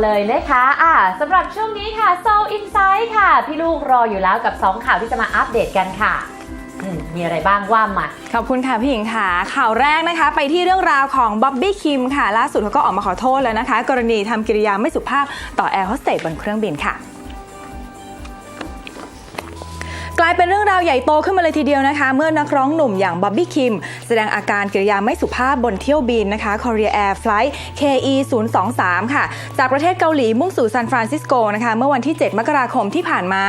และแน่นอนเลยนะคะอ่าสำหรับช่วงนี้ค่ะ Soul Insight ค่ะ พี่ลูกรออยู่แล้วกับ 2 ข่าวที่จะมาอัปเดตกันค่ะมมีอะไรบ้างว่ามา ขอบคุณค่ะพี่หญิงค่ะ ข่าวแรกนะคะ ไปที่เรื่องราวของบ๊อบบี้คิมค่ะ ล่าสุดเขาก็ออกมาขอโทษแล้วนะคะ กรณีทำกิริยาไม่สุภาพต่อแอร์โฮสเตสบนเครื่องบินค่ะ กลายเป็นเรื่องราวใหญ่โตขึ้นมาเลยทีเดียวนะคะ เมื่อนักร้องหนุ่มอย่างบ๊อบบี้คิม แสดงอาการกิริยาไม่สุภาพบนเที่ยวบินนะคะ Korea Air Flight KE 023ค่ะ จากประเทศเกาหลีมุ่งสู่ซานฟรานซิสโกนะคะ เมื่อวันที่ 7 มกราคมที่ผ่านมา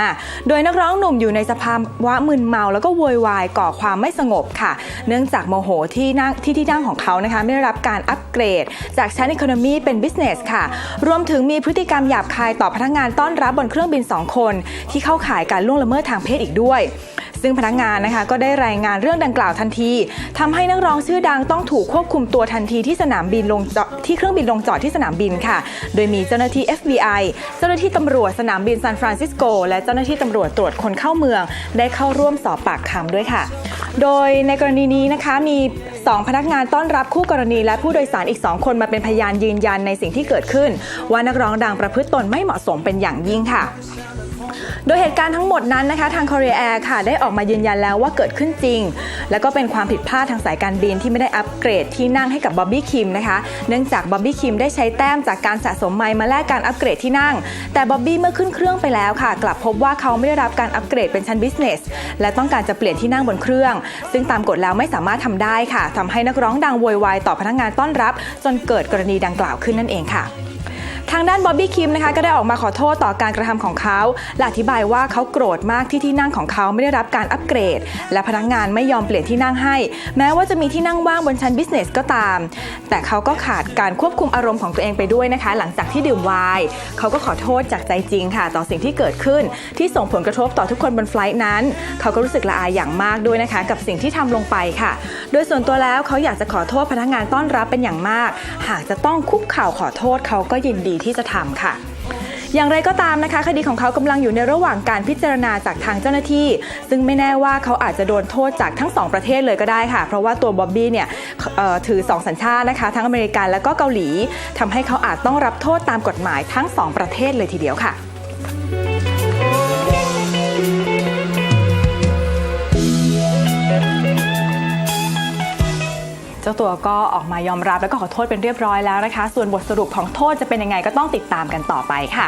โดยนักร้องหนุ่มอยู่ในสภาวะมึนเมาแล้วก็โวยวายก่อความไม่สงบค่ะ เนื่องจากโมโหที่นั่งที่ที่นั่งของเขานะคะไม่ได้รับการอัปเกรด จากชั้น Economy เป็น Business ค่ะ รวมถึงมีพฤติกรรมหยาบคายต่อพนักงานต้อนรับบนเครื่องบิน 2 คน ที่เข้าข่ายการล่วงละเมิดทางเพศอีกด้วยซึ่งพนักงานนะคะก็ได้รายงานเรื่องดังกล่าวทันทีทำให้นักร้องชื่อดังต้องถูกควบคุมตัวทันทีที่สนามบินลงจอดที่เครื่องบินลงจอดที่สนามบินค่ะ โดยมีเจ้าหน้าที่ FBI เจ้าหน้าที่ตำรวจสนามบินซานฟรานซิสโกและเจ้าหน้าที่ตำรวจตรวจคนเข้าเมือง ได้เข้าร่วมสอบปากคำด้วยค่ะ โดยในกรณีนี้นะคะมี 2 พนักงานต้อนรับคู่กรณี และผู้โดยสารอีก 2 คนมาเป็นพยานยืนยันในสิ่งที่เกิดขึ้น ว่านักร้องดังประพฤติตนไม่เหมาะสมเป็นอย่างยิ่งค่ะ โดยเหตุการณ์ทั้งหมดนั้นนะคะ ทาง Korea Air ค่ะได้ออกมายืนยันแล้วว่าเกิดขึ้นจริง แล้วก็เป็นความผิดพลาดทางสายการบินที่ไม่ได้อัปเกรดที่นั่งให้กับบ๊อบบี้คิมนะคะ เนื่องจากบ๊อบบี้คิมได้ใช้แต้มจากการสะสมไมล์มาแลกการอัปเกรดที่นั่ง แต่บ๊อบบี้เมื่อขึ้นเครื่องไปแล้วค่ะ กลับพบว่าเขาไม่ได้รับการอัปเกรดเป็นชั้น business และต้องการจะเปลี่ยนที่นั่งบนเครื่อง ซึ่งตามกฎแล้วไม่สามารถทำได้ค่ะทำให้นักร้องดังโวยวายต่อพนักงานต้อนรับ จนเกิดกรณีดังกล่าวขึ้นนั่นเองค่ะ ทางด้านบ๊อบบี้คิมนะคะก็ได้ออกมาขอโทษต่อการกระทำของเขาและอธิบายว่าเขาโกรธมากที่ที่นั่งของเขาไม่ได้รับการอัปเกรด และพนักงานไม่ยอมเปลี่ยนที่นั่งให้ แม้ว่าจะมีที่นั่งว่างบนชั้นบิสเนสก็ตาม แต่เขาก็ขาดการควบคุมอารมณ์ของตัวเองไปด้วยนะคะ หลังจากที่ดื่มไวน์เขาก็ขอโทษจากใจจริงค่ะ ต่อสิ่งที่เกิดขึ้น ที่ส่งผลกระทบต่อทุกคนบนไฟลท์นั้น เขาก็รู้สึกละอายอย่างมากด้วยนะคะ กับสิ่งที่ทำลงไปค่ะ โดยส่วนตัวแล้วเขาอยากจะขอโทษพนักงานต้อนรับเป็นอย่างมาก หากจะต้องคุกเข่าขอโทษเขาก็ยินดีที่จะทำค่ะ อย่างไรก็ตามนะคะ คดีของเขากำลังอยู่ในระหว่างการพิจารณาจากทางเจ้าหน้าที่ ซึ่งไม่แน่ว่าเขาอาจจะโดนโทษจากทั้งสองประเทศเลยก็ได้ค่ะ เพราะว่าตัวบ๊อบบี้เนี่ยเอ่อถือ 2 สัญชาตินะคะ ทั้งอเมริกันและก็เกาหลีทำให้เขาอาจต้องรับโทษตามกฎหมายทั้งสองประเทศเลยทีเดียวค่ะ ตัวก็ออกมายอมรับแล้วก็ขอโทษเป็นเรียบร้อยแล้วนะคะ ส่วนบทสรุปของโทษจะเป็นยังไงก็ต้องติดตามกันต่อไปค่ะ